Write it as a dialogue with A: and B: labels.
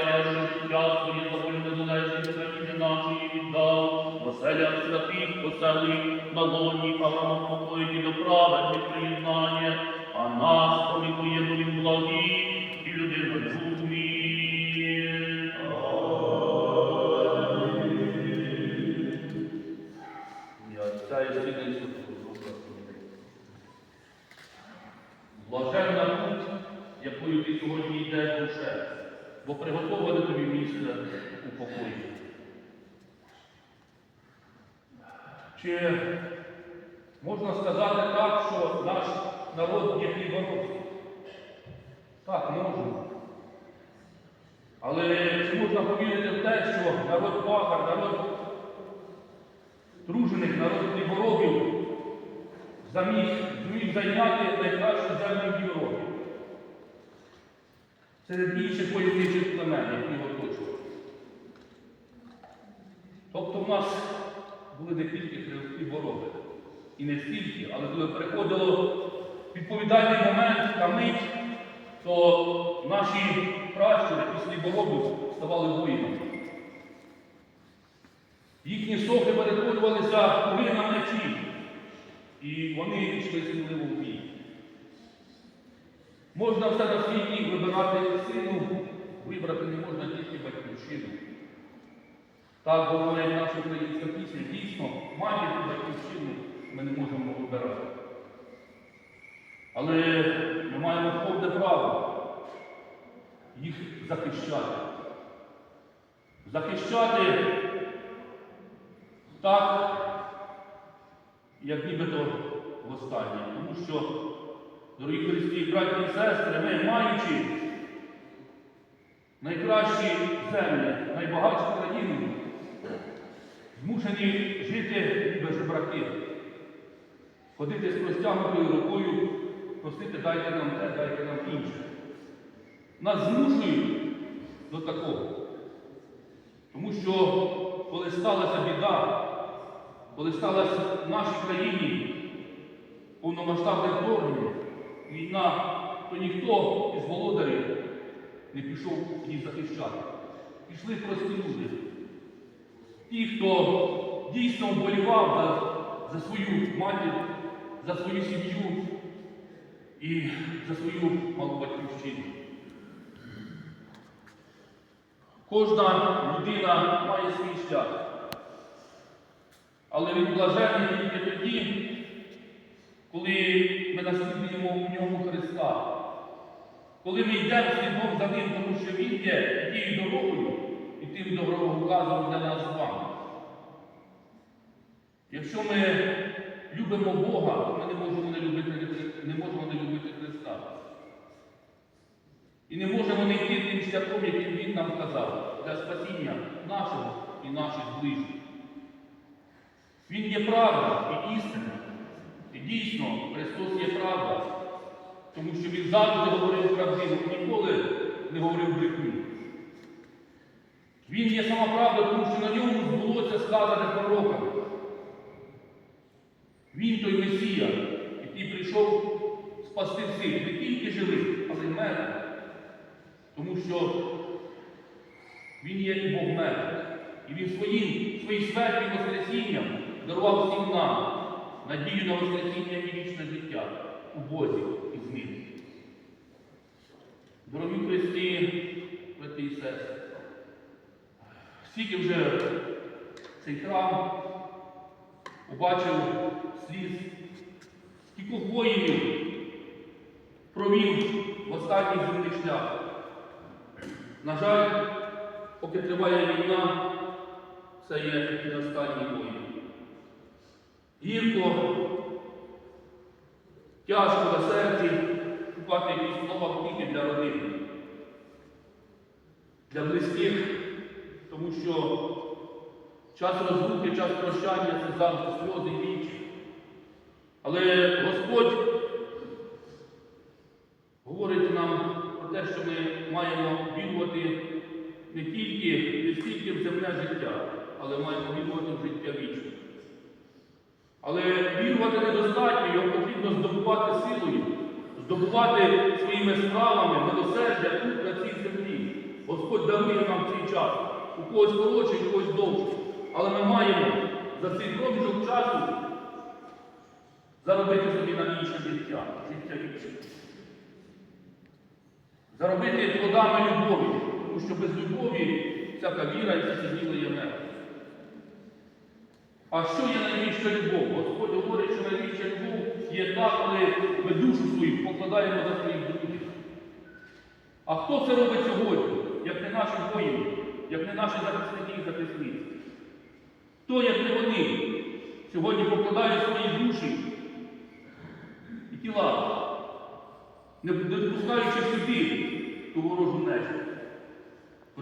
A: Ізраїля, життя своє за волю незалежність країни нашої віддав, оселям святих поселив, на лоні Авраама покоїть до праведних приєднання, а нас помилує він благий і людина розуміє. Я Отця і Сина і Святого Блаженна путь, якою ти сьогодні йдеш душе, бо приготоване тобі місце у покої. Чи можна сказати так, що наш народ є хліборобський? Так, можна. Але чи можна повірити в те, що народ пахар, народ тружених, народ хліборобів заміг, зміг зайняти найкращу землю в Європі? Серед інших войовничих племен, які оточували. Тобто в нас були не тільки хлібороби. І не стільки, але коли приходило відповідальний момент та мить, то наші пращури після хліборобів ставали воїнами. Їхні сохи перетворювалися кури на мечі, і вони йшли сміливо в бій. Можна все на світі вибирати сину, вибрати не можна тільки батьківщину. Так говорить наша українська пісня, дійсно, матір батьківщину ми не можемо вибирати. Але ми маємо повне право їх захищати. Захищати так, як нібито востаннє. Тому що, дорогі Христі, браті і сестри, ми маючи найкращі землі, найбагатшу країну, змушені жити ніби жебраки, ходити з простягнутою рукою, просити дайте нам те, дайте нам інше. Нас змушують до такого. Тому що коли сталася біда, коли сталося в нашій країні повномасштабне вторгнення, війна, то ніхто із володарів не пішов її захищати. Пішли прості люди. Ті, хто дійсно вболівав за, за свою матір, за свою сім'ю і за свою малу батьківщину. Кожна людина має свій шлях. Але він блажений тільки тоді, коли в ньому Христа. Коли ми йдемо слідом за Ним, тому що Він є тією дорогою і тим дороговказом для нас з вами. Якщо ми любимо Бога, то ми не можемо не любити, не можемо не любити Христа. І не можемо не йти тим шляхом, яким Він нам казав, для спасіння нашого і наших ближніх. Він є правда і істина. І дійсно, Христос є правда, тому що Він завжди говорив правдиво, ніколи не говорив брехню. Він є сама правда, тому що на ньому збулося сказане пророками. Він той Месія, який прийшов спасти всіх, не тільки живих, але й мертвих. Тому що Він є і Бог мертвих. І Він своїм, своїм смертним Воскресінням дарував всім нам надію на Воскресіння і вічне життя у Бозі і. Дорогі Христі, брати і сестри, скільки вже цей храм побачив сліз, скільки воїнів провів в останній земний шлях. На жаль, поки триває війна, це є і останній воїн. Гірко, тяжко на серці шукати якісь слова втіхи для родини, для близьких, тому що час розлуки, час прощання це завжди сльози вічі. Але Господь говорить нам про те, що ми маємо вірувати не тільки, не стільки в земне життя, але маємо вірувати в життя вічне. Але вірувати недостатньо, його потрібно здобувати силою, здобувати своїми справами милосердя тут, на цій землі. Господь дарує нам цей час. У когось коротше, у когось довше. Але ми маємо за цей проміжок часу заробити собі на інше життя, життя вічне. Заробити плодами любові, тому що без любові всяка віра і діло є мертве. А що є найбільша любов? Господь говорить, що найбільша любов є та, коли ми душу свою покладаємо за своїх друзів. А хто це робить сьогодні, як не наші воїни, як не наші захисники і захисниці? Хто, як не вони, сьогодні покладає свої душі і тіла, не допускаючи сюди ту ворожу нечисть?